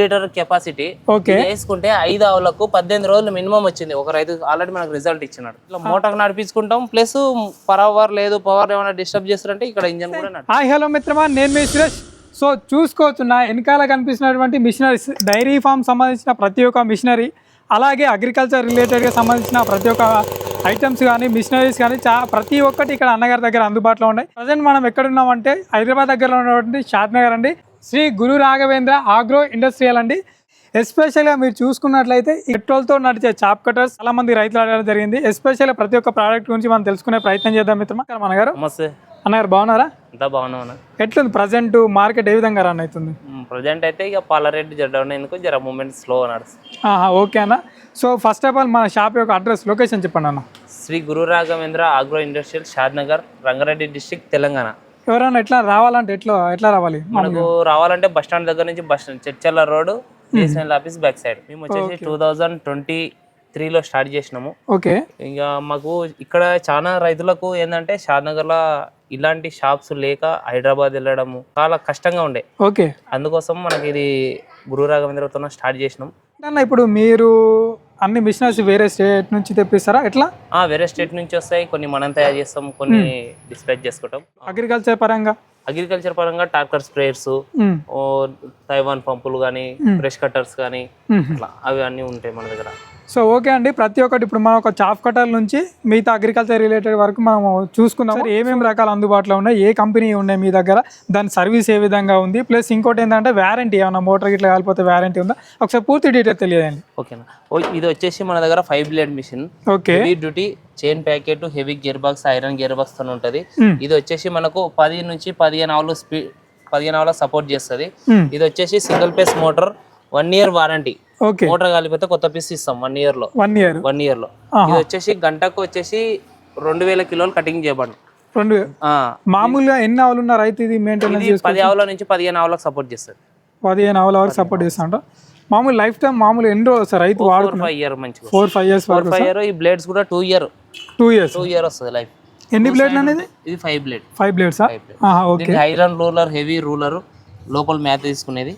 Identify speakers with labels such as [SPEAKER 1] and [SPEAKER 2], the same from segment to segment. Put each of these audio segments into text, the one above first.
[SPEAKER 1] Litre capacity వేసుకుంటే ఐదు ఆవులకు పద్దెనిమిది రోజులు మినిమం వచ్చింది. ఒక రైతు ఆల్రెడీ మనకు రిజల్ట్ ఇచ్చినాడు. ఇట్లా మోటార్ నడిపించుకుంటాం. ప్లస్ పవర్ లేదు పవర్ ఏమైనా డిస్టర్బ్ చేస్తారంటే ఇక్కడ ఇంజన్ కూడా
[SPEAKER 2] హాయ్ హలో మిత్రమా నేను మీ సురేష్. సో చూసుకోవచ్చు నా వెనకాల కనిపిస్తున్నటువంటి మిషనరీస్ డైరీ ఫామ్ సంబంధించిన ప్రతి ఒక్క మిషనరీ అలాగే అగ్రికల్చర్ రిలేటెడ్గా సంబంధించిన ప్రతి ఒక్క ఐటమ్స్ కానీ మిషనరీస్ కానీ చా ప్రతి ఒక్కటి ఇక్కడ అన్నగారి దగ్గర అందుబాటులో ఉన్నాయి. ప్రజెంట్ మనం ఎక్కడున్నామంటే హైదరాబాద్ దగ్గరలో ఉన్నటువంటి షాద్ నగర్ అండి. శ్రీ గురు రాఘవేంద్ర ఆగ్రో ఇండస్ట్రియల్ అండి. ఎస్పెషల్గా మీరు చూసుకున్నట్లయితే ఈ పెట్రోల్తో నడిచే చాప్ కటర్స్ చాలా మంది రైతులు అడగడం జరిగింది. ఎస్పెషల్గా ప్రతి ఒక్క ప్రోడక్ట్ గురించి మనం తెలుసుకునే ప్రయత్నం చేద్దాం మిత్రమా. మన గారు?
[SPEAKER 1] నమస్తే.
[SPEAKER 2] అన్నగారు బాగున్నారా?
[SPEAKER 1] అంతా బాగున్నాను
[SPEAKER 2] ఎట్లుంది ప్రజెంట్ మార్కెట్ ఏ విధంగా రన్ అవుతుంది?
[SPEAKER 1] ప్రజెంట్ అయితే ఇక పాలరెడ్డి జడ్డ ఎందుకు జర మూమెంట్ స్లో నడుస్తుంది
[SPEAKER 2] ఆహా, ఓకే అన్న. సో ఫస్ట్ ఆఫ్ ఆల్ మన షాప్ యొక్క అడ్రస్ లొకేషన్ చెప్పండి అన్న.
[SPEAKER 1] Shri Guru Raghavendra agro industrial Shadnagar Rangareddy district Telangana.
[SPEAKER 2] ఎవరైనా ఎట్లా రావాలంటే ఎట్లా ఎట్లా రావాలి?
[SPEAKER 1] మనకు రావాలంటే బస్ స్టాండ్ దగ్గర నుంచి bus stand చర్చల్ల road BSNL office back side మేము వచ్చేసి టూ థౌజండ్ ట్వంటీ త్రీలో స్టార్ట్ చేసినాము.
[SPEAKER 2] ఓకే
[SPEAKER 1] ఇంకా మాకు ఇక్కడ చాలా రైతులకు ఏంటంటే షాద్నగర్లో ఇలాంటి షాప్స్ లేక హైదరాబాద్ వెళ్ళడము చాలా కష్టంగా ఉండే.
[SPEAKER 2] ఓకే
[SPEAKER 1] అందుకోసం మనకి ఇది గురు రాఘవేంద్రతో స్టార్ట్ చేసినాం.
[SPEAKER 2] ఇప్పుడు మీరు అన్ని మిషనరీస్ వేరే స్టేట్ నుంచి తెప్పిస్తారా? ఎట్లా?
[SPEAKER 1] ఆ, వేరే స్టేట్ నుంచి వస్తాయి. కొన్ని మనం తయారు చేస్తాం కొన్ని డిస్పాచ్ చేసుకుంటాం.
[SPEAKER 2] అగ్రికల్చర్ పరంగా?
[SPEAKER 1] అగ్రికల్చర్ పరంగా ట్రాక్టర్ స్ప్రేయర్స్. తైవాన్ పంపులు కానీ బ్రష్ కట్టర్స్ కానీ. అట్లా అవి అన్నీ ఉంటాయి మన దగ్గర.
[SPEAKER 2] సో ఓకే అండి. ప్రతి ఒక్కటి ఇప్పుడు మనం ఒక చాప్ కటర్ నుంచి మిగతా అగ్రికల్చర్ రిలేటెడ్ వరకు మనం చూసుకుందాం సార్ ఏమేమి రకాల అందుబాటులో ఉన్నాయి ఏ కంపెనీ ఉన్నాయి మీ దగ్గర దాని సర్వీస్ ఏ విధంగా ఉంది ప్లస్ ఇంకోటి ఏంటంటే వ్యారంటీ ఏమన్నా మోటార్ ఇట్లా కాలిపోతే వ్యారంటీ ఉందా? ఒకసారి పూర్తి డీటెయిల్ తెలియదండి.
[SPEAKER 1] ఓకేనా ఇది వచ్చేసి మన దగ్గర five blade machine
[SPEAKER 2] okay.
[SPEAKER 1] Heavy duty chain packet heavy gear box iron gear బాక్స్తో ఉంటుంది. ఇది వచ్చేసి మనకు పది నుంచి పదిహేను ఆవులు స్పీడ్ పదిహేను ఆవుల సపోర్ట్ చేస్తుంది. ఇది వచ్చేసి single phase motor one year warranty.
[SPEAKER 2] Okay.
[SPEAKER 1] Motor కాలిపోతే కొత్త పీస్ ఇస్తాం వన్ ఇయర్లో.
[SPEAKER 2] One year.
[SPEAKER 1] వన్ ఇయర్లో. ఇది వచ్చేసి గంటకు వచ్చేసి రెండు వేల కిలోలు కటింగ్ చేయబడి
[SPEAKER 2] రెండు మామూలుగా ఎన్ని ఆవులు ఉన్న రైతు ఇది మెయింటెనెన్స్
[SPEAKER 1] పది ఆవుల నుంచి పదిహేను ఆవులకు సపోర్ట్ చేస్తుంది
[SPEAKER 2] పదిహేను ఆవుల వరకు సపోర్ట్ చేస్తా మామూలు లైఫ్ టైం మామూలు ఎన్ని రోజులు వస్తారు రైతు వాడు
[SPEAKER 1] ఫైవ్ ఇయర్ మంచిగా.
[SPEAKER 2] Four five years
[SPEAKER 1] four five year ఈ బ్లేడ్స్ కూడా two year
[SPEAKER 2] two years
[SPEAKER 1] two year వస్తుంది లైఫ్
[SPEAKER 2] ఎన్ని బ్లేడ్లు అనేది?
[SPEAKER 1] ఇది five blade
[SPEAKER 2] five బ్లేడ్సా
[SPEAKER 1] blade
[SPEAKER 2] okay.
[SPEAKER 1] Iron roller heavy roller లోపల మ్యాథ్ తీసుకునేది.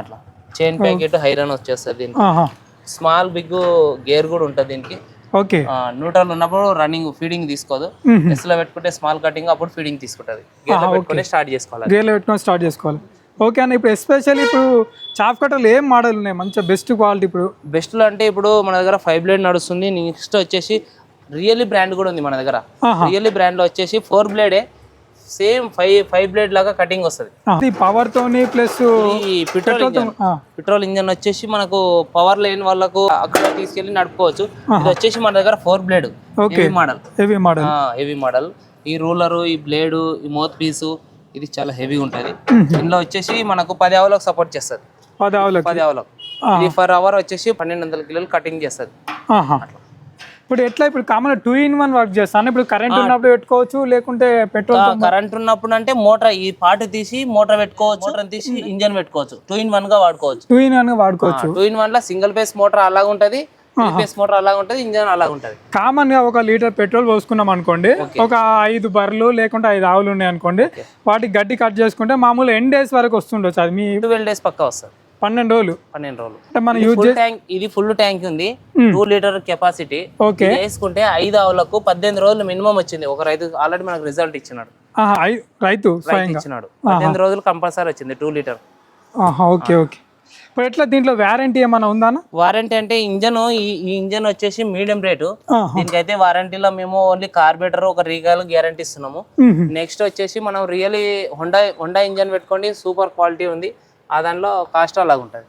[SPEAKER 1] అట్లా. చైన్ ప్యాకెట్ ఐరన్ వచ్చేస్తుంది దీనికి. స్మాల్ బిగ్ గేర్ కూడా ఉంటుంది దీనికి.
[SPEAKER 2] ఓకే.
[SPEAKER 1] న్యూట్రల్ ఉన్నప్పుడు రన్నింగ్ ఫీడింగ్ తీసుకోదు. ఎస్లో పెట్టుకుంటే స్మాల్ కటింగ్ అప్పుడు ఫీడింగ్ తీసుకుంటది. గేర్లో పెట్టుకుని స్టార్ట్ చేసుకోవాలి.
[SPEAKER 2] గేర్లో పెట్టుకొని స్టార్ట్ చేసుకోవాలి. ఓకే అన్న ఇప్పుడు ఎస్పెషల్లీ ఇప్పుడు చాప్ కట్టర్లు ఏం మోడల్ ఉన్నాయి? మంచిగా బెస్ట్ క్వాలిటీ ఇప్పుడు.
[SPEAKER 1] బెస్ట్లో అంటే ఇప్పుడు మన దగ్గర ఫైవ్ బ్లేడ్ నడుస్తుంది. నెక్స్ట్ వచ్చేసి రియల్లీ బ్రాండ్ కూడా ఉంది మన దగ్గర. రియల్లీ బ్రాండ్లో వచ్చేసి ఫోర్ బ్లేడే సేమ్ ఫైవ్ ఫైవ్ బ్లేడ్ లాగా కటింగ్ వస్తుంది.
[SPEAKER 2] పవర్ తోని ప్లస్
[SPEAKER 1] ఈ పెట్రోల్ ఇంజన్. పెట్రోల్ ఇంజన్ వచ్చేసి మనకు పవర్ లేని వాళ్ళకు అక్కడ తీసుకెళ్ళి నడుపుకోవచ్చు. ఇది వచ్చేసి మన దగ్గర four blade model
[SPEAKER 2] heavy model
[SPEAKER 1] heavy model ఈ రూలరు ఈ బ్లేడు ఈ మౌత్ పీసు ఇది చాలా హెవీ ఉంటుంది. ఇందులో వచ్చేసి మనకు పది ఆవులకు సపోర్ట్ చేస్తుంది.
[SPEAKER 2] పది ఆవులకి?
[SPEAKER 1] పది ఆవులకు. ఇది ఫర్ అవర్ వచ్చేసి పన్నెండు వందల కిలోలు కటింగ్ చేస్తుంది.
[SPEAKER 2] ఆహా. ఇప్పుడు ఎట్లా ఇప్పుడు common two in one work చేస్తాను? ఇప్పుడు కరెంట్ ఉన్నప్పుడు పెట్టుకోవచ్చు లేకుంటే పెట్రోల్
[SPEAKER 1] కరెంట్ ఉన్నప్పుడు అంటే మోటార్ ఈ పార్ట్ తీసి మోటార్ పెట్టుకోవచ్చు మోటార్ తీసి ఇంజన్ పెట్టుకోవచ్చు. టూ ఇన్ వన్గా వాడుకోవచ్చు.
[SPEAKER 2] టూ ఇన్ వన్ వాడుకోవచ్చు.
[SPEAKER 1] టూ ఇన్ వన్లో సింగిల్ ఫేస్ మోటార్ అలాగ ఉంటది ఫేస్ మోటార్ అలాగ ఉంటది ఇంజన్ అలాగ ఉంటది.
[SPEAKER 2] కామన్గా ఒక లీటర్ పెట్రోల్ పోసుకున్నాం అనుకోండి ఒక ఐదు బర్రెలు లేకుంటే ఐదు ఆవులు ఉన్నాయి అనుకోండి వాటికి గడ్డి కట్ చేసుకుంటే మామూలు ఎన్ డేస్ వరకు వస్తుండొచ్చు. అది మీ
[SPEAKER 1] ట్వెల్వ్ డేస్ పక్కా వస్తుంది.
[SPEAKER 2] పన్నెండు రోజులు.
[SPEAKER 1] పన్నెండు రోజులు.
[SPEAKER 2] అంటే మనం యూజ్
[SPEAKER 1] ట్యాంక్ ఇది ఫుల్ ట్యాంక్ ఉంది. టూ లీటర్ కెపాసిటీ
[SPEAKER 2] ఓకే
[SPEAKER 1] వేసుకుంటే ఐదు ఆవులకు పద్దెనిమిది రోజులు మినిమం వచ్చింది. ఒక రైతు ఆల్రెడీ మనకు రిజల్ట్ ఇచ్చినాడు.
[SPEAKER 2] రైతు
[SPEAKER 1] ఇచ్చినాడు. పద్దెనిమిది రోజులు కంపల్సరీ వచ్చింది టూ లీటర్
[SPEAKER 2] ఓకే ఓకే ఇప్పుడు ఎట్లా దీంట్లో వ్యారంటీ ఏమైనా ఉందా?
[SPEAKER 1] వారంటీ అంటే ఇంజన్ ఈ ఇంజన్ వచ్చేసి మీడియం రేటు. దీనికైతే వారంటీలో మేము ఓన్లీ కార్బేటర్ ఒక రీగాల్ గ్యారంటీ ఇస్తున్నాము. నెక్స్ట్ వచ్చేసి మనం రియలీ హొండా హొండా ఇంజన్ పెట్టుకోండి. సూపర్ క్వాలిటీ ఉంది. ఆ దానిలో కాస్ట్ అలాగ ఉంటుంది.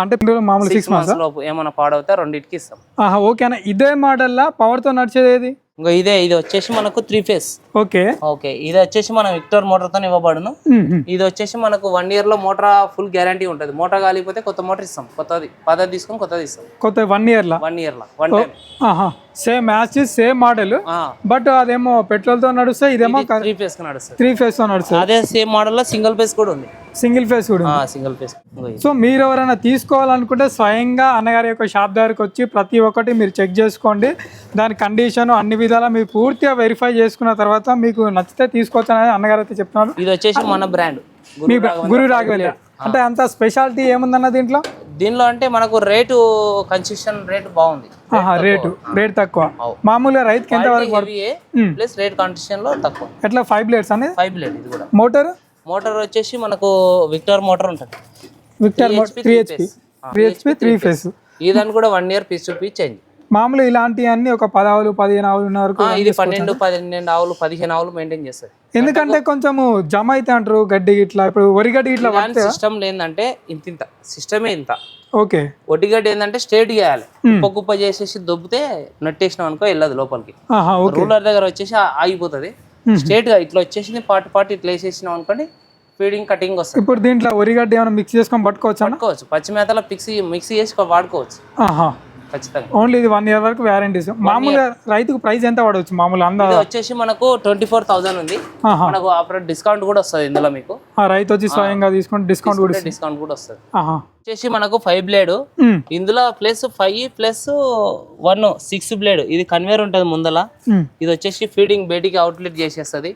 [SPEAKER 2] అంటే మామూలు సిక్స్
[SPEAKER 1] మంత్స్ లోపు ఏమైనా పాడవుతే రెండింటికి ఇస్తాం.
[SPEAKER 2] ఆహా ఓకే అన్న. ఇదే మోడల్లా? పవర్తో నడిచేది ఏది?
[SPEAKER 1] ఇంకా ఇదే ఇది వచ్చేసి మనకు త్రీ ఫేస్
[SPEAKER 2] ఓకే.
[SPEAKER 1] ఓకే ఇది వచ్చేసి మనం విక్టర్ మోటార్తో ఇవ్వబడును. ఇది వచ్చేసి మనకు వన్ ఇయర్లో మోటార్ ఫుల్ గ్యారంటీ ఉంటుంది. మోటార్ కాలిపోతే కొత్త మోటార్ ఇస్తాం. కొత్తది పదది తీసుకొని కొత్తది ఇస్తాం.
[SPEAKER 2] కొత్త వన్ ఇయర్లా
[SPEAKER 1] వన్ ఇయర్లో one time
[SPEAKER 2] same match same model but అదేమో పెట్రోల్తో నడుస్తే ఇదేమో
[SPEAKER 1] త్రీ ఫేస్ నడుస్తుంది
[SPEAKER 2] త్రీ ఫేస్తో నడుస్తుంది
[SPEAKER 1] అదే సేమ్ మోడల్లో సింగిల్ ఫేస్ కూడా ఉంది.
[SPEAKER 2] సింగిల్ ఫేస్ కూడా.
[SPEAKER 1] సింగిల్ ఫేస్
[SPEAKER 2] సో మీరు ఎవరైనా తీసుకోవాలనుకుంటే స్వయంగా అన్నగారి యొక్క షాప్ దగ్గరికి వచ్చి ప్రతి ఒక్కటి మీరు చెక్ చేసుకోండి. దాని కండిషన్ అన్ని విధాలా మీరు పూర్తిగా వెరిఫై చేసుకున్న తర్వాత మీకు నచ్చితే తీసుకోవచ్చు అనేది అన్నగారు అయితే చెప్తున్నారు.
[SPEAKER 1] ఇది వచ్చేసి మన బ్రాండ్.
[SPEAKER 2] మీ గురు రాఘవేంద్ర అంటే అంత స్పెషాలిటీ ఏముందన్న దీంట్లో?
[SPEAKER 1] దీనిలో అంటే మనకు రేటు కన్సిస్టెంట్ రేటు బాగుంది.
[SPEAKER 2] రేటు. రేట్ తక్కువ. మామూలుగా రైతుకి ఎంత వరకు
[SPEAKER 1] ప్లస్ రేట్లో తక్కువ.
[SPEAKER 2] ఎట్లా ఫైవ్ బ్లేడ్స్ అనేది
[SPEAKER 1] ఫైవ్ బ్లేడ్ ఇది కూడా.
[SPEAKER 2] మోటార్?
[SPEAKER 1] మోటార్ వచ్చేసి మనకు విక్టర్ మోటార్ ఉంటుంది.
[SPEAKER 2] Victor three HP three HP three phase
[SPEAKER 1] ఈ దాన్ని కూడా one year piece to piece change
[SPEAKER 2] మామూలు ఇలాంటి అన్ని ఒక పది ఆవులు పదిహేను ఆవులు ఉన్న వరకు
[SPEAKER 1] ఇది పన్నెండు పన్నెండు ఆవులు పదిహేను ఆవులు మెయింటైన్ చేస్తుంది.
[SPEAKER 2] ఎందుకంటే కొంచెము జమ అయితే అంటారు గడ్డి గిట్లా ఇప్పుడు వరి గడ్డి
[SPEAKER 1] దాని సిస్టమ్ ఏంటంటే ఇంత ఇంత సిస్టమే ఇంత.
[SPEAKER 2] ఓకే.
[SPEAKER 1] ఒడ్డిగడ్డి ఏంటంటే స్ట్రేట్ చేయాలి. కుప్ప కుప్ప చేసేసి దొబ్బితే నట్టేసినాం అనుకో వెళ్ళదు లోపలికి. రూలర్ దగ్గర వచ్చేసి ఆగిపోతుంది. స్ట్రేట్గా ఇట్లా వచ్చేసింది పాటు పాటు ఇట్లా వేసేసినాం అనుకోండి ఫీడింగ్ కటింగ్ వస్తుంది.
[SPEAKER 2] ఇప్పుడు దీంట్లో వరి గడ్డి ఏమైనా మిక్స్ చేసుకొని పట్టుకోవచ్చా
[SPEAKER 1] పట్టుకోవచ్చు. పచ్చి మేతలో మిక్సీ మిక్సీ చేసి వాడుకోవచ్చు. ఖచ్చితంగా.
[SPEAKER 2] ఓన్లీ ఇది వన్ ఇయర్ వరకు వ్యారంటీస్ మామూలుగా రైతుకు ప్రైస్ ఎంత పడవచ్చు? మామూలు అందా?
[SPEAKER 1] ఇది వచ్చేసి మనకు ట్వంటీ ఫోర్ థౌసండ్ ఉంది మనకు ఆఫర్ డిస్కౌంట్ కూడా వస్తుంది ఇందులో మీకు.
[SPEAKER 2] ఆ రైతు వచ్చి స్వయంగా తీసుకుంటే డిస్కౌంట్ కూడా
[SPEAKER 1] డిస్కౌంట్ కూడా వస్తుంది. వచ్చేసి మనకు ఫైవ్ బ్లేడ్ ఇందులో plus five plus one six blade ఇది కన్వేర్ ఉంటుంది ముందల. ఇది వచ్చేసి ఫీడింగ్ బయటికి అవుట్లెట్ చేసేస్తుంది.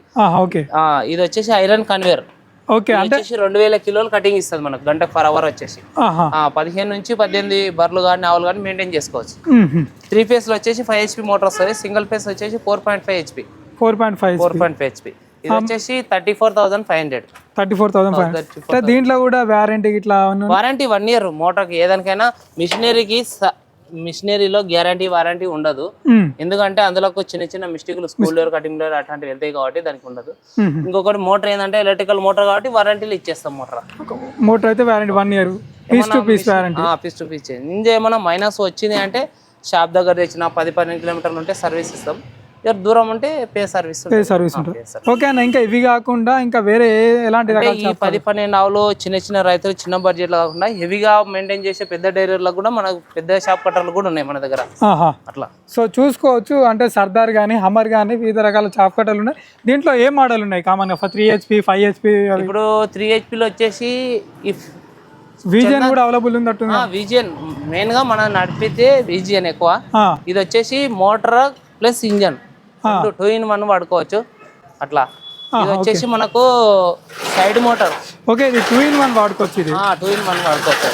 [SPEAKER 1] ఇది వచ్చేసి ఐరన్ కన్వేర్
[SPEAKER 2] ఓకే అంటే
[SPEAKER 1] రెండు వేల కిలోలు కటింగ్ ఇస్తుంది మనకు గంట పర్ అవర్ వచ్చేసి. పదిహేను నుంచి పద్దెనిమిది బర్రెలు కానీ ఆవులు కానీ మెయింటైన్ చేసుకోవచ్చు. త్రీ ఫేస్లో వచ్చేసి ఫైవ్ హెచ్పి మోటార్ వస్తుంది సింగిల్ ఫేస్ వచ్చేసి four point five HP
[SPEAKER 2] four point five
[SPEAKER 1] four point five HP ఇది వచ్చేసి thirty four thousand five hundred
[SPEAKER 2] thirty four thousand five అంటే దీంట్లో కూడా వ్యారంటీ ఇట్లా
[SPEAKER 1] వారంటీ వన్ ఇయర్ మోటార్కి ఏదానికైనా మిషనరీకి మిషనరీలో గ్యారంటీ వారంటీ ఉండదు. ఎందుకంటే అందులో చిన్న చిన్న మిస్టేక్లు స్కూల్ డోర్ కటింగ్ డోర్ అట్లాంటివి వెళ్తాయి కాబట్టి దానికి ఉండదు. ఇంకొకటి మోటార్ ఏంటంటే ఎలక్ట్రికల్ మోటార్ కాబట్టి వారంటీలు ఇచ్చేస్తాం మోటార్.
[SPEAKER 2] మోటార్ అయితే warranty one year. Piece to piece
[SPEAKER 1] piece to piece ఇంజ ఏమైనా మైనస్ వచ్చింది అంటే షాప్ దగ్గర తెచ్చిన పది పన్నెండు కిలోమీటర్లు ఉంటే సర్వీస్ ఇస్తాం. దూరం ఉంటే పే సర్వీస్
[SPEAKER 2] పే సర్వీస్ ఉంటుంది. ఓకే అన్న ఇంకా ఇవి కాకుండా ఇంకా వేరే ఎలాంటి
[SPEAKER 1] ఈ పది పన్నెండు ఆవులు చిన్న చిన్న రైతులు చిన్న బడ్జెట్లో కాకుండా హెవీగా మెయింటైన్ చేసే పెద్ద డైరీలకు కూడా మనకు పెద్ద షాప్ కట్టర్లు కూడా ఉన్నాయి మన దగ్గర. అట్లా.
[SPEAKER 2] సో చూసుకోవచ్చు అంటే సర్దార్ కానీ హమర్ కానీ వివిధ రకాల చాప్ కట్టలు ఉన్నాయి. దీంట్లో ఏ మోడల్ ఉన్నాయి? కామన్గా త్రీ హెచ్పి ఫైవ్ హెచ్పి
[SPEAKER 1] ఇప్పుడు త్రీ హెచ్పిలో వచ్చేసి ఇఫ్
[SPEAKER 2] విజన్ కూడా అవైలబుల్ ఉంది
[SPEAKER 1] విజియన్ మెయిన్గా మనం నడిపితే విజియన్ ఎక్కువ. ఇది వచ్చేసి motor plus engine two in one వాడుకోవచ్చు. అట్లా. ఇది వచ్చేసి మనకు సైడ్ మోటార్.
[SPEAKER 2] ఓకే ఇది టూ ఇన్ వన్ వాడుకోవచ్చు ఇది.
[SPEAKER 1] టూ ఇన్ వన్ వాడుకోవచ్చు.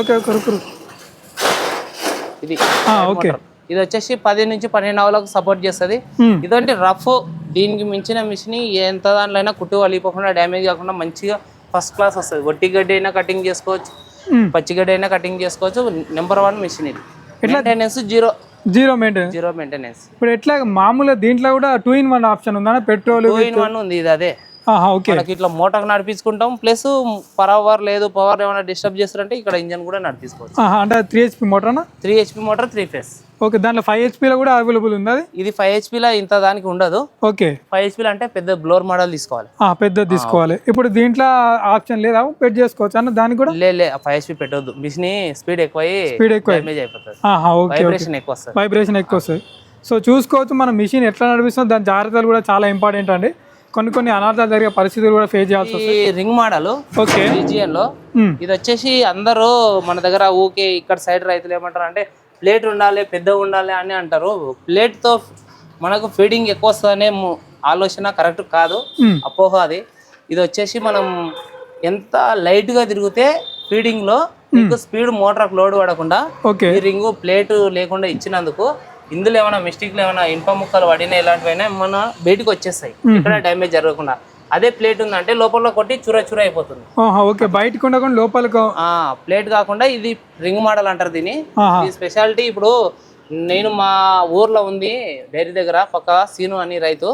[SPEAKER 2] Okay okay.
[SPEAKER 1] ఇది
[SPEAKER 2] ఓకే.
[SPEAKER 1] ఇది వచ్చేసి పది నుంచి పన్నెండు అవలకు సపోర్ట్ చేస్తుంది. ఇదంటే రఫ్. దీనికి మించిన మిషన్ ఎంత దాంట్లో అయినా కుట్టు వలిపోకుండా డ్యామేజ్ కాకుండా మంచిగా ఫస్ట్ క్లాస్ వస్తుంది. వట్టి గడ్డి అయినా కటింగ్ చేసుకోవచ్చు. పచ్చిగడ్డి అయినా కటింగ్ చేసుకోవచ్చు. నెంబర్ వన్ మిషన్ ఇది. Maintenance zero
[SPEAKER 2] zero maintenance
[SPEAKER 1] zero maintenance
[SPEAKER 2] ఇప్పుడు ఎట్లా? మామూలుగా దీంట్లో కూడా టూ ఇన్ వన్ ఆప్షన్ ఉందా పెట్రోల్
[SPEAKER 1] టూ ఇన్ వన్ ఉంది ఇది అదే. మనకి ఇట్లా మోటార్ నడిపించుకుంటాం ప్లస్ పవర్ లేదు పవర్ ఏమైనా డిస్టర్బ్ చేస్తారంటే ఇక్కడ ఇంజన్ కూడా నడిపించుకోవచ్చు.
[SPEAKER 2] అంటే three HP మోటార్నా?
[SPEAKER 1] Three HP motor three phase
[SPEAKER 2] okay దాంట్లో ఫైవ్ హెచ్పిలో కూడా అవైలబుల్ ఉంది అది?
[SPEAKER 1] ఇది ఫైవ్ హెచ్పిలో ఇంత దానికి ఉండదు.
[SPEAKER 2] ఓకే.
[SPEAKER 1] ఫైవ్ హెచ్పిలో అంటే పెద్ద బ్లోర్ మోడల్ తీసుకోవాలి.
[SPEAKER 2] ఆ, పెద్దది తీసుకోవాలి. ఇప్పుడు దీంట్లో ఆప్షన్ లేదా? పెట్ చేసుకోవచ్చు. అన్న దానికి కూడా?
[SPEAKER 1] లే ఫైవ్ హెచ్పి పెట్టొద్దు. మిషన్ స్పీడ్ ఎక్కువ
[SPEAKER 2] స్పీడ్ ఎక్కువ.
[SPEAKER 1] డ్యామేజ్ అయిపోతుంది. వైబ్రేషన్ ఎక్కువ వస్తుంది.
[SPEAKER 2] వైబ్రేషన్ ఎక్కువ వస్తుంది. సో చూసుకోవచ్చు మన మిషన్ ఎట్లా నడిపిస్తుందో దాని జాగ్రత్తలు కూడా చాలా ఇంపార్టెంట్ అండి. కొన్ని కొన్ని అనర్థాలు జరిగే పరిస్థితులు కూడా ఫేస్ చేయాల్సి వస్తుంది
[SPEAKER 1] రింగ్ మోడల్
[SPEAKER 2] ఓకే. రీజియన్లో
[SPEAKER 1] ఇది వచ్చేసి అందరూ మన దగ్గర ఊకే ఇక్కడ సైడ్ రైతులు ఏమంటారు అంటే ప్లేట్ ఉండాలి పెద్దగా ఉండాలి అని అంటారు. ప్లేట్తో మనకు ఫీడింగ్ ఎక్కువ వస్తుందనే ఆలోచన కరెక్ట్ కాదు. అపోహ అది. ఇది వచ్చేసి మనం ఎంత లైట్గా తిరిగితే ఫీడింగ్లో మీకు స్పీడ్ మోటార్ లోడ్ పడకుండా
[SPEAKER 2] ఓకే.
[SPEAKER 1] ఈ రింగు ప్లేట్ లేకుండా ఇచ్చినందుకు ఇందులో ఏమైనా మిస్టేక్లు ఏమైనా ఇనుప ముక్కలు పడిన ఇలాంటివైనా ఏమైనా బయటికి వచ్చేస్తాయి. ఇక్కడ డ్యామేజ్ జరగకుండా. అదే ప్లేట్ ఉందంటే లోపల కొట్టి చుర చుర అయిపోతుంది.
[SPEAKER 2] ఓకే. బయటకు ఉండకుండా లోపలికి
[SPEAKER 1] ఆ ప్లేట్ కాకుండా ఇది రింగ్ మోడల్ అంటారు ఈ స్పెషాలిటీ ఇప్పుడు నేను మా ఊర్లో ఉంది డైరీ దగ్గర పక్క సీను అని రైతు.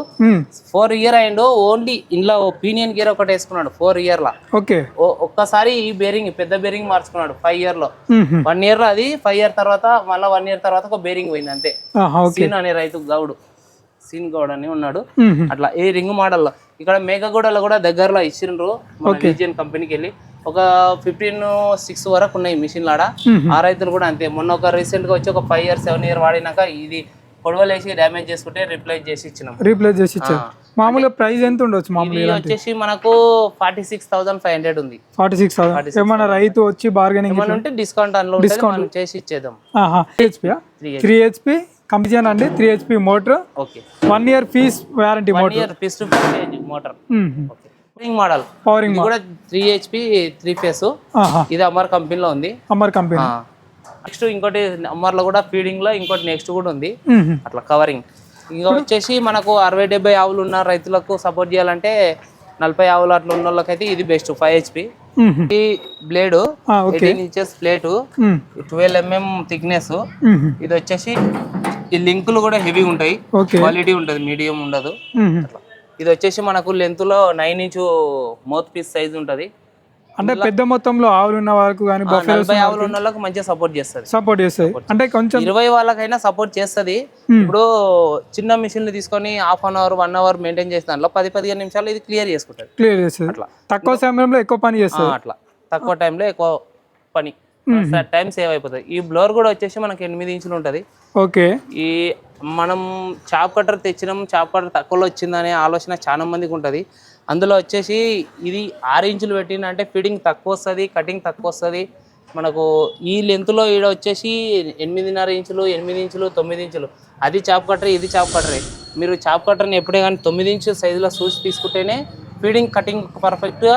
[SPEAKER 1] ఫోర్ ఇయర్ అయిండు ఓన్లీ ఇంట్లో ఒపీనియన్ గేర్ ఒకటి వేసుకున్నాడు ఫోర్ ఇయర్ లా.
[SPEAKER 2] ఓకే.
[SPEAKER 1] ఒక్కసారి ఈ బేరింగ్ పెద్ద బేరింగ్ మార్చుకున్నాడు ఫైవ్
[SPEAKER 2] ఇయర్లో.
[SPEAKER 1] వన్ ఇయర్లో అది ఫైవ్ ఇయర్ తర్వాత మళ్ళీ వన్ ఇయర్ తర్వాత ఒక బేరింగ్ పోయింది అంతే. సీన్ అనే రైతు గౌడు. సీన్ గౌడ్ అని ఉన్నాడు. అట్లా ఈ రింగ్ మోడల్లో. ఇక్కడ మేకగూడలో కూడా దగ్గరలో ఇచ్చిండ్రు మన రీజియన్ కంపెనీకి వెళ్ళి. ఒక ఫిఫ్టీన్ సిక్స్ వరకు ఉన్నాయి మిషన్లు ఆడ. ఆ రైతులు కూడా అంతే. మొన్న ఒక రీసెంట్గా వచ్చి ఒక ఫైవ్ ఇయర్ సెవెన్ ఇయర్ వాడినాక ఇది పొడవలేసి డ్యామేజ్ చేసుకుంటే రిప్లేస్ చేసి ఇచ్చినాం.
[SPEAKER 2] రీప్లేస్ చేసి ఇచ్చారు. మామూలుగా ప్రైస్ ఎంత ఉండొచ్చు మామూలు
[SPEAKER 1] ఇది వచ్చేసి మనకు forty six thousand five hundred ఉంది.
[SPEAKER 2] ఫార్టీ సిక్స్ థౌసండ్ ఏమన్నా రైతు వచ్చి బార్గెనింగ్
[SPEAKER 1] ఏమైనా ఉంటే డిస్కౌంట్ అందులో ఉంటుంది మనం చేసి ఇచ్చేద్దాం.
[SPEAKER 2] ఆహా. హెచ్పి
[SPEAKER 1] త్రీ
[SPEAKER 2] హెచ్పి కంపెనీ అండి three HP motor
[SPEAKER 1] okay
[SPEAKER 2] one year piece warranty
[SPEAKER 1] one
[SPEAKER 2] motor
[SPEAKER 1] year piece two motor okay spring model
[SPEAKER 2] powering
[SPEAKER 1] కూడా త్రీ హెచ్పి త్రీ ఫేస్ ఇది అమర్ కంపెనీలో ఉంది.
[SPEAKER 2] అమర్ కంపెనీ.
[SPEAKER 1] నెక్స్ట్ ఇంకోటి అమర్లో కూడా ఫీడింగ్లో ఇంకోటి నెక్స్ట్ కూడా ఉంది. అట్లా కవరింగ్ ఇంకా వచ్చేసి మనకు అరవై డెబ్బై ఆవులు ఉన్న రైతులకు సపోర్ట్ చేయాలంటే నలభై ఆవులు అట్లా ఉన్న వాళ్ళకైతే ఇది బెస్ట్ ఫైవ్ హెచ్పి ఈ blade eighteen inches plate twelve mm thickness ఇది వచ్చేసి ఈ లింకులు కూడా హెవీ ఉంటాయి. క్వాలిటీ ఉంటుంది మీడియం ఉండదు. అట్లా. ఇది వచ్చేసి మనకు లెంత్లో nine inch mouth piece size ఉంటది.
[SPEAKER 2] అంటే పెద్ద మొత్తంలో ఆవులు ఉన్న వాళ్ళకు కానీ
[SPEAKER 1] నలభై ఆవులు ఉన్న వాళ్ళకి మంచిగా సపోర్ట్ చేస్తుంది.
[SPEAKER 2] సపోర్ట్ చేస్తాయి అంటే కొంచెం
[SPEAKER 1] ఇరవై వాళ్ళకైనా సపోర్ట్ చేస్తది. ఇప్పుడు చిన్న మిషన్లు తీసుకొని half an hour one hour maintain చేసిన దాంట్లో పది పదిహేను నిమిషాలు ఇది క్లియర్ చేసుకుంటది.
[SPEAKER 2] క్లియర్ చేస్తుంది.
[SPEAKER 1] అట్లా.
[SPEAKER 2] తక్కువ సమయంలో ఎక్కువ పని చేస్తుంది.
[SPEAKER 1] అట్లా. తక్కువ టైంలో ఎక్కువ పని. టైం సేవ్ అయిపోతుంది. ఈ బ్లోర్ కూడా వచ్చేసి మనకి ఎనిమిది ఇంచులు ఉంటది.
[SPEAKER 2] ఓకే
[SPEAKER 1] ఈ మనం చాప్ కట్టర్ తెచ్చినాం చాప్ కట్టర్ తక్కువలో వచ్చిందనే ఆలోచన చాలా మందికి ఉంటుంది. అందులో వచ్చేసి ఇది ఆరు ఇంచులు పెట్టిన అంటే ఫిట్టింగ్ తక్కువ వస్తుంది కటింగ్ తక్కువ వస్తుంది. మనకు ఈ లెంత్లో ఈడ వచ్చేసి ఎనిమిదిన్నర ఇంచులు ఎనిమిది ఇంచులు తొమ్మిది ఇంచులు. అది చాప్ కట్టర్ ఇది చాప్ కట్టరే. మీరు చాప్ కట్టర్ని ఎప్పుడే కానీ తొమ్మిది ఇంచు సైజులో చూసి తీసుకుంటేనే ఫీడింగ్ కటింగ్ పర్ఫెక్ట్గా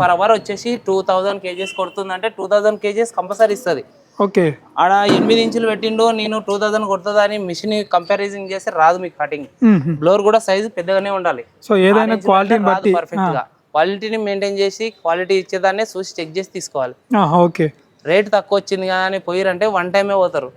[SPEAKER 1] పర్ అవర్ వచ్చేసి టూ థౌజండ్ కేజీస్ కొడుతుందంటే టూ థౌజండ్ కేజీస్ కంపల్సరీ ఇస్తుంది.
[SPEAKER 2] ఓకే.
[SPEAKER 1] ఆడ ఎనిమిది ఇంచులు పెట్టిండు నేను టూ థౌసండ్ కొడుతుందా అని మిషన్ కంపారిజన్ చేస్తే రాదు మీకు కటింగ్ బ్లోర్ కూడా సైజు పెద్దగానే ఉండాలి.
[SPEAKER 2] సో ఏదైనా క్వాలిటీని
[SPEAKER 1] రాదు
[SPEAKER 2] బట్టి
[SPEAKER 1] పర్ఫెక్ట్గా. క్వాలిటీని మెయింటైన్ చేసి క్వాలిటీ ఇచ్చేదాన్ని చూసి చెక్ చేసి తీసుకోవాలి.
[SPEAKER 2] ఓకే.
[SPEAKER 1] రేట్ తక్కువ వచ్చింది కదా అని పోయిరంటే వన్ టైమే పోతారు.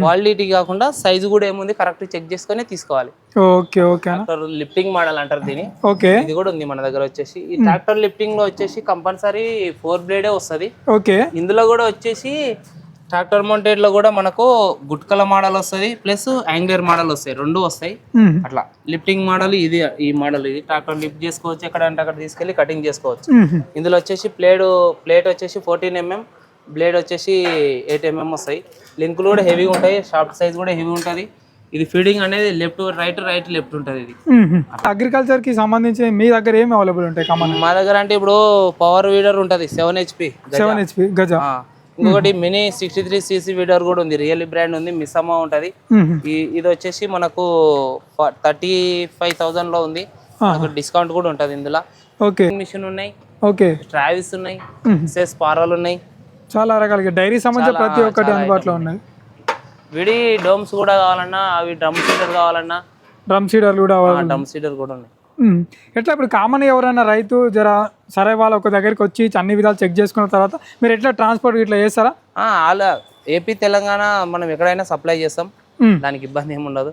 [SPEAKER 1] క్వాలిటీ కాకుండా సైజు కూడా ఏముంది కరెక్ట్ చెక్ చేసుకొని తీసుకోవాలి.
[SPEAKER 2] ఓకే ఓకే
[SPEAKER 1] లిఫ్టింగ్ మోడల్ అంటారు దీన్ని.
[SPEAKER 2] ఓకే.
[SPEAKER 1] ఇది కూడా ఉంది మన దగ్గర వచ్చేసి. ఈ ట్రాక్టర్ లిఫ్టింగ్లో వచ్చేసి కంపల్సరీ ఫోర్ బ్లేడే వస్తది.
[SPEAKER 2] ఓకే.
[SPEAKER 1] ఇందులో కూడా వచ్చేసి ట్రాక్టర్ మౌంటెడ్లో కూడా మనకు గుట్కల మోడల్ వస్తుంది ప్లస్ యాంగ్లర్ మోడల్ వస్తాయి. రెండు వస్తాయి. అట్లా. లిఫ్టింగ్ మోడల్ ఇది ఈ మోడల్ ఇది ట్రాక్టర్ లిఫ్ట్ చేసుకోవచ్చు ఎక్కడ అంటే అక్కడ తీసుకెళ్ళి కటింగ్ చేసుకోవచ్చు. ఇందులో వచ్చేసి ప్లేడ్ ప్లేట్ వచ్చేసి ఫోర్టీన్ ఎంఎం బ్లేడ్ వచ్చేసి ఎయిట్ ఎంఎం వస్తాయి. లింకులు కూడా హెవీ ఉంటాయి షార్ట్ సైజ్ కూడా హెవీ ఉంటుంది. ఇది ఫీడింగ్ అనేది లెఫ్ట్ రైట్ రైట్ లెఫ్ట్ ఉంటుంది ఇది.
[SPEAKER 2] అగ్రికల్చర్కి సంబంధించి మీ దగ్గర ఏమి అవైలబుల్ ఉంటాయి
[SPEAKER 1] మా దగ్గర అంటే ఇప్పుడు పవర్ వీడర్ ఉంటుంది సెవెన్ హెచ్పి
[SPEAKER 2] సెవెన్ హెచ్పి గజ.
[SPEAKER 1] ఇంకొకటి mini sixty three CC weeder కూడా ఉంది. రియల్ బ్రాండ్ ఉంది. మిస్సమ్మ ఉంటుంది. ఇది వచ్చేసి మనకు థర్టీ ఫైవ్ థౌజండ్లో ఉంది డిస్కౌంట్ కూడా ఉంటుంది ఇందులో.
[SPEAKER 2] ఓకే.
[SPEAKER 1] మిషన్ ఉన్నాయి.
[SPEAKER 2] ఓకే.
[SPEAKER 1] ట్రావిస్ ఉన్నాయి. సెస్ పారాలు ఉన్నాయి.
[SPEAKER 2] చాలా రకాలుగా డైరీ సంబంధించిన ప్రతి ఒక్కటి అందుబాటులో ఉన్నాయి.
[SPEAKER 1] విడి డోమ్స్ కూడా కావాలన్నా అవి డ్రమ్ సీడర్ కావాలన్నా.
[SPEAKER 2] డ్రమ్ సీడర్లు కూడా.
[SPEAKER 1] డ్రమ్ సీడర్ కూడా ఉన్నాయి.
[SPEAKER 2] ఎట్లా ఇప్పుడు కామన్ ఎవరైనా రైతు జర సరే వాళ్ళ ఒక దగ్గరికి వచ్చి అన్ని విధాలు చెక్ చేసుకున్న తర్వాత మీరు ఎట్లా ట్రాన్స్పోర్ట్ ఇట్లా చేస్తారా?
[SPEAKER 1] అలా ఏపీ తెలంగాణ మనం ఎక్కడైనా సప్లై చేస్తాం. దానికి ఇబ్బంది ఏమి ఉండదు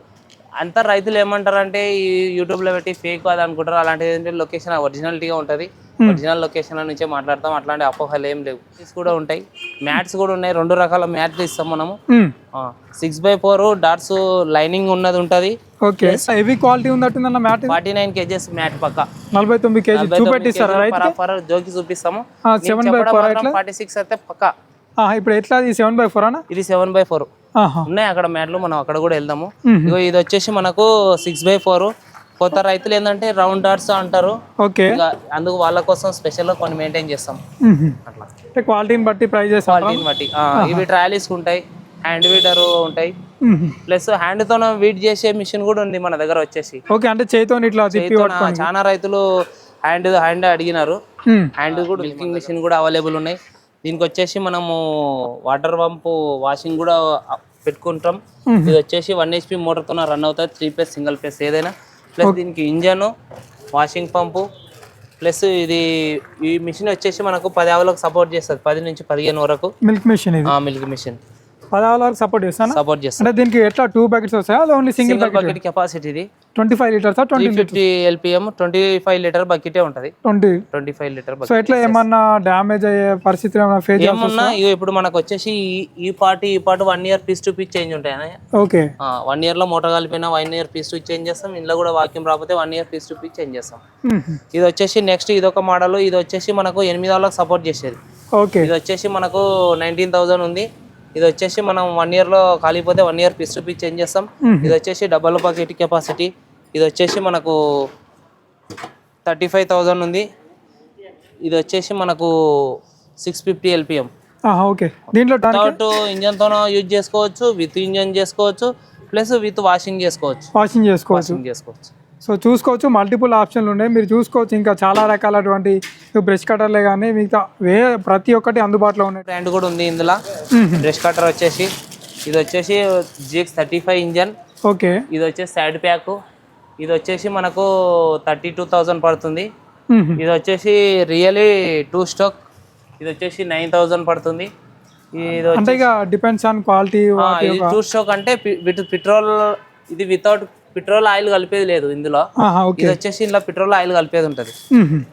[SPEAKER 1] అంతా రైతులు ఏమంటారంటే ఈ యూట్యూబ్లో పెట్టి ఫేక్ అది అనుకుంటారు. అలాంటిది ఏంటంటే లొకేషన్ ఒరిజినాలిటీగా ఉంటుంది. ఒరిజినల్ లొకేషన్ నుంచే మాట్లాడతాం. అట్లాంటి అపోహలు ఏం లేవు. మ్యాట్స్ కూడా ఉంటాయి. మ్యాట్స్ కూడా ఉన్నాయి. రెండు రకాల మ్యాట్లు ఇస్తాం మనము. Six by four dots lining ఉన్నది ఉంటుంది.
[SPEAKER 2] Heavy quality ఉన్నట్టుందన్న mat
[SPEAKER 1] forty nine kgs mat పక్క.
[SPEAKER 2] నలభై తొమ్మిది కేజీ చూపెట్టిస్తారా రైతు
[SPEAKER 1] జోకి చూపిస్తాము.
[SPEAKER 2] సెవెన్ బై ఫోర్ ఎట్లా?
[SPEAKER 1] ఫార్టీ సిక్స్ అయితే పక్క.
[SPEAKER 2] ఇప్పుడు ఎట్లా ఇది సెవెన్ బై ఫోర్
[SPEAKER 1] ఇది సెవెన్ బై ఫోర్. ఉన్నాయి అక్కడ మ్యాట్లు మనం అక్కడ కూడా వెళ్దాము. ఇగో ఇది వచ్చేసి మనకు సిక్స్ బై ఫోర్ కొత్త రైతులు ఏంటంటే రౌండ్ డాట్స్ అంటారు.
[SPEAKER 2] ఓకే.
[SPEAKER 1] అందుకు వాళ్ళ కోసం స్పెషల్గా కొన్ని మెయింటైన్ చేస్తాం. అట్లా.
[SPEAKER 2] అంటే క్వాలిటీని బట్టి ప్రైస్ చేస్తాం
[SPEAKER 1] క్వాలిటీని బట్టి. ఇవి ట్రయలిస్ ఉంటాయి హ్యాండ్ వీడర్ ఉంటాయి. ప్లస్ హ్యాండ్తో వీడ్ చేసే మిషన్ కూడా ఉంది మన దగ్గర వచ్చేసి.
[SPEAKER 2] ఓకే అంటే చేతితో ఇట్లా
[SPEAKER 1] చాలా రైతులు హ్యాండ్ హ్యాండ్ అడిగినారు. హ్యాండ్ కూడా మిల్కింగ్ మిషన్ కూడా అవైలబుల్ ఉన్నాయి. దీనికి వచ్చేసి మనము వాటర్ పంపు వాషింగ్ కూడా పెట్టుకుంటాం. ఇది వచ్చేసి వన్ హెచ్పి మోటార్తో రన్ అవుతుంది. త్రీ ప్లస్ సింగిల్ ప్లస్ ఏదైనా. ప్లస్ దీనికి ఇంజన్ వాషింగ్ పంపు ప్లస్ ఇది ఈ మిషన్ వచ్చేసి మనకు పది ఆవులకు సపోర్ట్ చేస్తుంది. పది నుంచి పదిహేను వరకు.
[SPEAKER 2] Milk machine
[SPEAKER 1] milk machine.
[SPEAKER 2] పదహారు వరకు సపోర్ట్ చేస్తాను?
[SPEAKER 1] సపోర్ట్ చేస్తుంది
[SPEAKER 2] అంటే దీనికి ఎట్లా టూ ప్యాకెట్స్ వస్తాయా? ఓన్లీ సింగిల్
[SPEAKER 1] బకెట్ కెపాసిటీ ఇది.
[SPEAKER 2] Twenty five litres twenty
[SPEAKER 1] fifty LPM twenty five litre బకెటే ఉంటుంది.
[SPEAKER 2] Twenty?
[SPEAKER 1] Twenty five litre
[SPEAKER 2] so ఎట్లా ఏమన్నా డ్యామేజ్ అయ్యే పరిస్థితి ఫేస్
[SPEAKER 1] ఏమున్నా ఇగో ఇప్పుడు మనకు వచ్చేసి ఈ- పార్ట్ ఈ part one year piece to piece change ఉంటాయి
[SPEAKER 2] ఓకే.
[SPEAKER 1] వన్ ఇయర్లో మోటార్ కలిపినా one year piece to change చేస్తాం ఇందులో కూడా వాక్యూమ్ రాకపోతే one year piece to piece change చేస్తాం. ఇది వచ్చేసి నెక్స్ట్ ఇది ఒక మోడల్ ఇది వచ్చేసి మనకు ఎనిమిది వాళ్ళకి సపోర్ట్ చేసేది.
[SPEAKER 2] ఓకే.
[SPEAKER 1] ఇది వచ్చేసి మనకు నైన్టీన్ థౌసండ్ ఉంది. ఇది వచ్చేసి మనం వన్ ఇయర్లో కాలిపోతే one year piece to piece change చేస్తాం. ఇది వచ్చేసి డబల్ బకెట్ కెపాసిటీ ఇది వచ్చేసి మనకు థర్టీ ఫైవ్ థౌజండ్ ఉంది. ఇది వచ్చేసి మనకు సిక్స్ ఫిఫ్టీ ఎల్పిఎం.
[SPEAKER 2] ఓకే. దీంట్లో
[SPEAKER 1] వితౌట్ ఇంజన్ తోనో యూజ్ చేసుకోవచ్చు విత్ ఇంజన్ చేసుకోవచ్చు ప్లస్ విత్ వాషింగ్ చేసుకోవచ్చు.
[SPEAKER 2] వాషింగ్ చేసుకోవచ్చు.
[SPEAKER 1] వాషింగ్ చేసుకోవచ్చు.
[SPEAKER 2] సో చూసుకోవచ్చు మల్టిపుల్ ఆప్షన్లు ఉన్నాయి. మీరు చూసుకోవచ్చు ఇంకా చాలా రకాలటువంటి బ్రష్ కట్టర్లే కానీ మిగతా వే ప్రతి ఒక్కటి అందుబాటులో ఉన్నాయి.
[SPEAKER 1] బ్రాండ్ కూడా ఉంది ఇందులో. బ్రష్ కటర్ వచ్చేసి ఇది వచ్చేసి GX thirty five engine.
[SPEAKER 2] Okay.
[SPEAKER 1] ఇది వచ్చేసి సైడ్ ప్యాక్ ఇది వచ్చేసి మనకు థర్టీ టూ థౌజండ్ పడుతుంది. ఇది వచ్చేసి రియలీ టూ స్టాక్. ఇది వచ్చేసి నైన్ థౌజండ్ పడుతుంది.
[SPEAKER 2] అంటే ఇక depends on quality
[SPEAKER 1] two stroke అంటే విత్ పెట్రోల్ ఇది వితౌట్ పెట్రోల్ ఆయిల్ కలిపేది లేదు ఇందులో. ఇది వచ్చేసి ఇందులో పెట్రోల్ ఆయిల్ కలిపేది ఉంటుంది.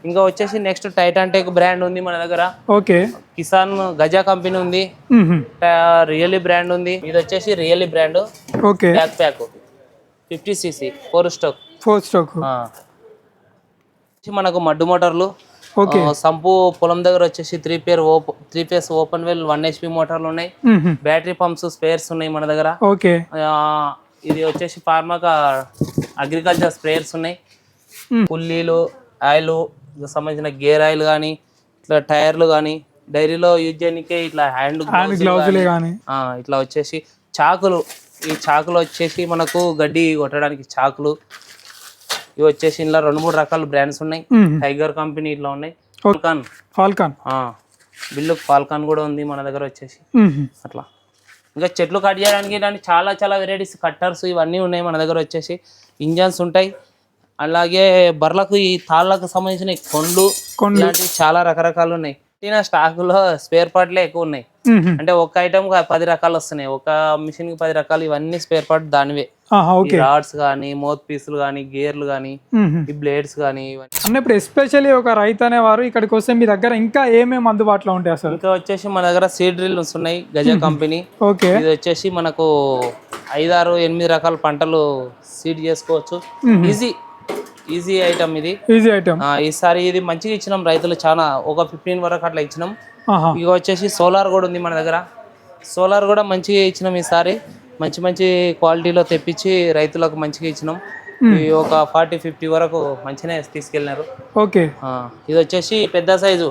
[SPEAKER 1] ఇంకా వచ్చేసి నెక్స్ట్ టైటాన్ టెక్ బ్రాండ్ ఉంది మన దగ్గర.
[SPEAKER 2] ఓకే.
[SPEAKER 1] కిసాన్ గజా కంపెనీ ఉంది.
[SPEAKER 2] మ్మ్.
[SPEAKER 1] రియల్లీ బ్రాండ్ ఉంది. ఇది వచ్చేసి really brand
[SPEAKER 2] okay.
[SPEAKER 1] Back pack fifty CC four stroke
[SPEAKER 2] four stroke
[SPEAKER 1] మనకు మడ్డు మోటార్లు.
[SPEAKER 2] ఓకే.
[SPEAKER 1] సంపు పొలం దగ్గర వచ్చేసి three phase open three phase open well one HP మోటార్లు ఉన్నాయి. బ్యాటరీ పంప్స్ స్పేర్స్ ఉన్నాయి మన దగ్గర.
[SPEAKER 2] ఓకే.
[SPEAKER 1] ఇది వచ్చేసి ఫార్మాకా అగ్రికల్చర్ స్ప్రేయర్స్ ఉన్నాయి. పుల్లీలు ఆయిల్ సంబంధించిన గేర్ ఆయిల్ కానీ ఇట్లా టైర్లు కానీ డైరీలో యూజ్ చేయడానికే ఇట్లా హ్యాండ్ ఆ, ఇట్లా వచ్చేసి చాకులు ఈ చాకులు వచ్చేసి మనకు గడ్డి కొట్టడానికి చాకులు. ఇవి వచ్చేసి ఇందులో రెండు మూడు రకాల బ్రాండ్స్ ఉన్నాయి. టైగర్ కంపెనీ ఇట్లా ఉన్నాయి. ఫాల్కాన్
[SPEAKER 2] ఫాల్కాన్
[SPEAKER 1] బిల్లు ఫాల్కాన్ కూడా ఉంది మన దగ్గర వచ్చేసి. అట్లా. ఇంకా చెట్లు కట్ చేయడానికి ఇలాంటి చాలా చాలా వెరైటీస్ కట్టర్స్ ఇవన్నీ ఉన్నాయి మన దగ్గర వచ్చేసి. ఇంజన్స్ ఉంటాయి. అలాగే బర్లకు ఈ తాళ్ళకు సంబంధించిన కొండ్లు. ఇలాంటివి చాలా రకరకాలు ఉన్నాయి. పెట్టిన స్టాకులో స్పేర్ పార్ట్లే ఎక్కువ ఉన్నాయి. అంటే ఒక ఐటమ్ పది రకాలు వస్తున్నాయి. ఒక మిషన్కి పది రకాలు ఇవన్నీ స్పేర్ పార్ట్ దానివే. రాడ్స్ కానీ మౌత్ పీసులు కానీ గేర్లు కానీ. ఈ బ్లేడ్స్ కానీ ఇవన్నీ.
[SPEAKER 2] ఇప్పుడు ఎస్పెషల్లీ ఒక రైతు అనేవారు ఇక్కడికి వస్తే మీ దగ్గర ఇంకా ఏమేమి అందుబాటులో ఉంటాయి అసలు?
[SPEAKER 1] ఇంకా వచ్చేసి మన దగ్గర సీడ్ డ్రిల్స్ ఉన్నాయి గజ కంపెనీ.
[SPEAKER 2] ఓకే.
[SPEAKER 1] ఇది వచ్చేసి మనకు ఐదారు ఎనిమిది రకాల పంటలు సీడ్ చేసుకోవచ్చు. ఈజీ. ఈజీ ఐటమ్ ఇది.
[SPEAKER 2] ఈజీ ఐటమ్
[SPEAKER 1] ఈసారి ఇది మంచిగా ఇచ్చినాం. రైతులు చాలా ఒక ఫిఫ్టీన్ వరకు అట్లా ఇచ్చినాం. ఇక వచ్చేసి సోలార్ కూడా ఉంది మన దగ్గర. సోలార్ కూడా మంచిగా ఇచ్చినాం ఈసారి మంచి మంచి క్వాలిటీలో తెప్పించి రైతులకు మంచిగా ఇచ్చినాం. ఈ ఒక ఫార్టీ ఫిఫ్టీ వరకు మంచిగానే తీసుకెళ్ళినారు.
[SPEAKER 2] ఓకే
[SPEAKER 1] ఇది వచ్చేసి పెద్ద సైజు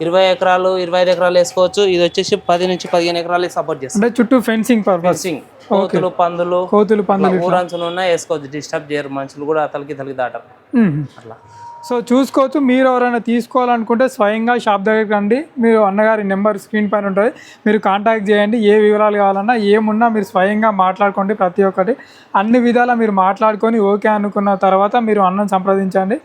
[SPEAKER 1] ఇరవై ఎకరాలు ఇరవై ఐదు ఎకరాలు వేసుకోవచ్చు. ఇది వచ్చేసి పది నుంచి పదిహేను ఎకరాలు సపోర్ట్ చేస్తుంది.
[SPEAKER 2] అంటే చుట్టూ ఫెన్సింగ్
[SPEAKER 1] ఫెన్సింగ్ కోతులు పందులు
[SPEAKER 2] కోతులు పందులు
[SPEAKER 1] ఊరంచులు ఉన్నా వేసుకోవచ్చు. డిస్టర్బ్ చేయరు. మనుషులు కూడా అతలికి తలికి దాటరు. అట్లా.
[SPEAKER 2] సో చూసుకోవచ్చు. మీరు ఎవరైనా తీసుకోవాలనుకుంటే స్వయంగా షాప్ దగ్గరికి రండి. మీరు అన్నగారి నెంబర్ స్క్రీన్ పైన ఉంటుంది. మీరు కాంటాక్ట్ చేయండి. ఏ వివరాలు కావాలన్నా ఏమున్నా మీరు స్వయంగా మాట్లాడుకోండి ప్రతి ఒక్కటి. అన్ని విధాలా మీరు మాట్లాడుకొని ఓకే అనుకున్న తర్వాత మీరు అన్నం సంప్రదించండి.